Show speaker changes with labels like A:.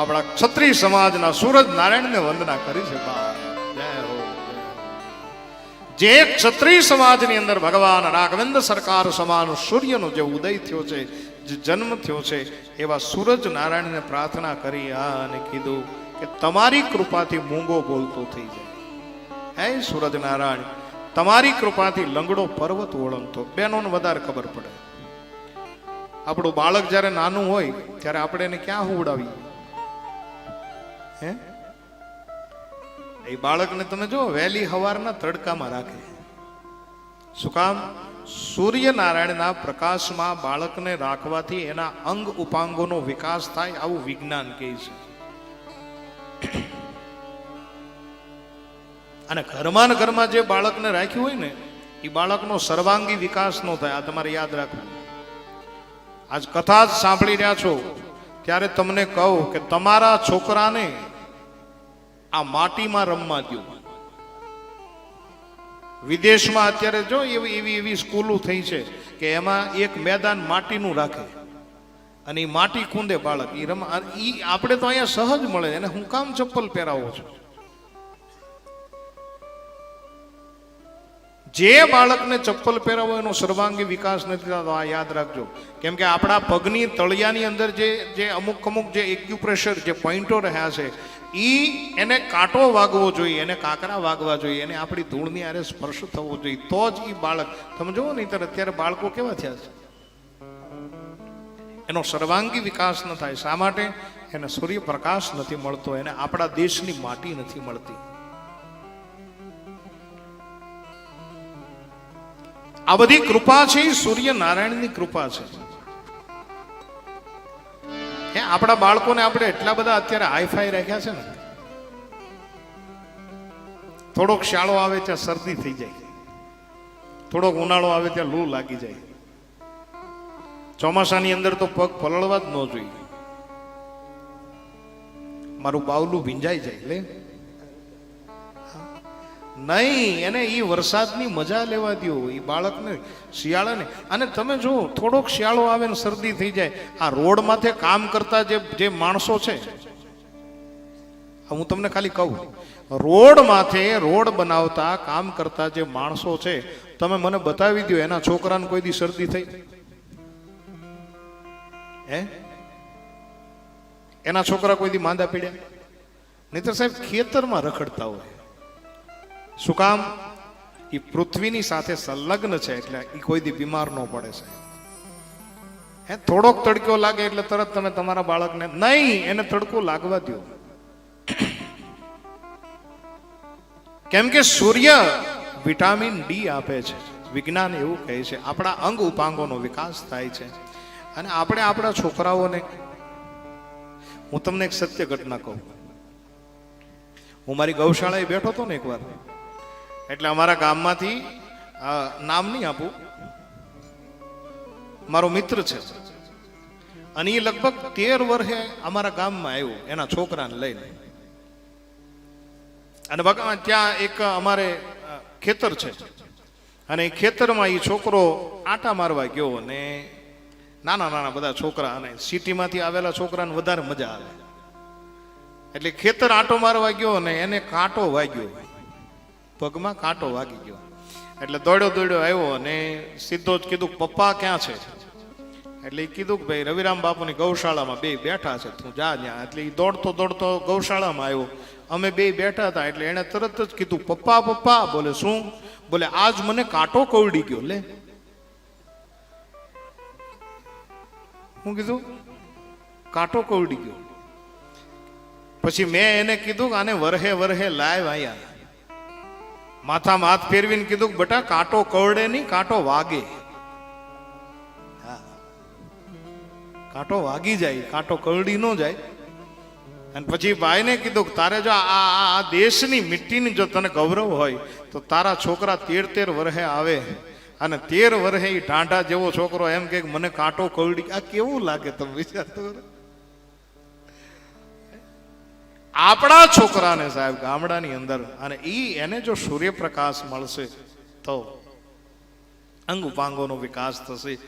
A: આપણા ક્ષત્રિય સમાજના સૂરજ નારાયણને વંદના કરી છે બા. જય હો જે ક્ષત્રિય સમાજની અંદર ભગવાન રાઘવેન્દ્ર સરકાર સમાન સૂર્યનો જે ઉદય થયો છે જે જન્મ થયો છે એવા સૂરજ નારાયણને પ્રાર્થના કરી અને કીધું કે તમારી કૃપાથી મૂંગો બોલતો થઈ જાય. હે સૂરજ નારાયણ તમારી કૃપાથી લંગડો પર્વત ઓળંગતો. બેનોને વધારે ખબર પડે. આપણું બાળક જ્યારે નાનું હોય ત્યારે આપણે એને ક્યાં હુવડાવીએ? હે? એ બાળકને તમે જો વહેલી હવારના તડકામાં રાખે. શું કામ? સૂર્યનારાયણના પ્રકાશમાં બાળકને રાખવાથી એના અંગ ઉપાંગોનો વિકાસ થાય આવું વિજ્ઞાન કહે છે. અને ઘરમાં ને ઘરમાં જે બાળકને રાખ્યું હોય ને, એ બાળકનો સર્વાંગી વિકાસ નો થાય, આ તમારે યાદ રાખવું આજ કથા જ સાંભળી રહ્યા છો. ત્યારે તમને કહું કે તમારા છોકરાને આ માટીમાં રમવા દો વિદેશમાં અત્યારે જો એવી એવી એવી સ્કૂલો થઈ છે કે એમાં એક મેદાન માટીનું રાખે. અને એ માટી કૂંદે બાળક. એ રમ એ આપણે તો અહીંયા સહજ મળે. એને હું કામ ચપ્પલ પહેરાવો છું. જે બાળકને ચપ્પલ પહેરાવો એનો સર્વાંગી વિકાસ નથી થતો. આ યાદ રાખજો. કેમ કે આપણા પગની તળિયાની અંદર જે જે અમુક અમુક જે એક્યુપ્રેશર જે પોઈન્ટો રહ્યા છે ઈ એને કાંટો વાગવો જોઈએ, એને કાંકરા વાગવા જોઈએ, એને આપણી ધૂળની આરે સ્પર્શ થવો જોઈએ. તો જ ઈ બાળક, તમે જુઓ ત્યારે અત્યારે બાળકો કેવા થયા છે? એનો સર્વાંગી વિકાસ ન થાય. શા માટે? એને સૂર્યપ્રકાશ નથી મળતો, એને આપણા દેશની માટી નથી મળતી. આ બધી કૃપા છે સૂર્યનારાયણની કૃપા છે. આપણા બાળકોને આપણે એટલા બધા અત્યારે હાઈફાઈ રાખ્યા છે ને, થોડોક શાળો આવે ત્યાં શરદી થઈ જાય, થોડોક ઉનાળો આવે ત્યાં લૂ લાગી જાય. ચોમાસાની અંદર તો પગ પલળવા જ ન જોઈએ. મારું બાવલું ભીંજાઈ જાય, લે. નહીં, એને એ વરસાદની મજા લેવા દો એ બાળકને શિયાળાને. અને તમે જો થોડોક શિયાળો આવે ને શરદી થઈ જાય, આ રોડ માથે કામ કરતા જે જે માણસો છે હું તમને ખાલી કહું, રોડ માથે રોડ બનાવતા, કામ કરતા જે માણસો છે, તમે મને બતાવી દો એના છોકરાને કોઈ દી શરદી થઈ. હે? એના છોકરા કોઈ દી માંદા પીડ્યા? નહીતર સાહેબ, ખેતરમાં રખડતા હોય. શું કામ? એ પૃથ્વીની સાથે સંલગ્ન છે, એટલે એ કોઈ દી બીમાર ન પડે છે. હે, થોડોક તડકો લાગે એટલે તરત તમે તમારા બાળકને, નહીં, એને તડકો લાગવા દો કેમ કે સૂર્ય વિટામિન ડી આપે છે. વિજ્ઞાન એવું કહે છે, આપણા અંગ ઉપાંગોનો વિકાસ થાય છે. અને આપણે આપણા છોકરાઓને, હું તમને એક સત્ય ઘટના કહું. હું મારી ગૌશાળાએ બેઠો હતો ને એકવાર. એટલે અમારા ગામમાંથી નામ નહીં આપું. મારો મિત્ર છે. અને એ લગભગ તેર વર્ષે અમારા ગામમાં આવ્યો, એના છોકરાને લઈને. અને ત્યાં એક અમારે ખેતર છે. અને એ ખેતરમાં એ છોકરો આટા મારવા ગયો અને નાના નાના બધા છોકરા અને સિટીમાંથી આવેલા છોકરાને વધારે મજા આવે. એટલે ખેતર આટો મારવા ગયો અને એને કાંટો વાગ્યો. પગમાં કાંટો વાગી ગયો. એટલે દોડ્યો દોડ્યો આવ્યો અને સીધો જ કીધું, પપ્પા, ક્યાં છે? એટલે કીધું કે, ભાઈ, રવિરામ બાપુની ગૌશાળામાં બે બેઠા છે, તું જા ત્યાં. એટલે એ દોડતો દોડતો ગૌશાળામાં આવ્યો. અમે બે બેઠા હતા, એટલે એણે તરત જ કીધું, પપ્પા પપ્પા, બોલે, શું? બોલે, આજ મને કાંટો કવડી ગયો, લે. હું કીધું, કાંટો કવડી ગયો. પછી મેં એને કીધું કે, આને વરહે વરહે લાઈવ આયા. માથામાં હાથ ફેરવીને કીધું કે બેટા, કાંટો કવડે નહીં, કાંટો વાગે. કાંટો વાગી જાય, કાંટો કવડી ન જાય અને પછી ભાઈને કીધું કે તારે જો આ આ દેશની મિટ્ટીની જો તને ગૌરવ હોય, તો તારા છોકરા તેર તેર વર્ષે આવે અને તેર વર્ષે એ ઢાંઢા જેવો છોકરો એમ કે મને કાંટો કવડી, આ કેવું લાગે તમે વિચારતો કરો. આપણા છોકરાને સાહેબ ગામડાની અંદર અને ઈ એને જો સૂર્યપ્રકાશ મળશે તો અંગ ઉપાંગોનો વિકાસ થશે.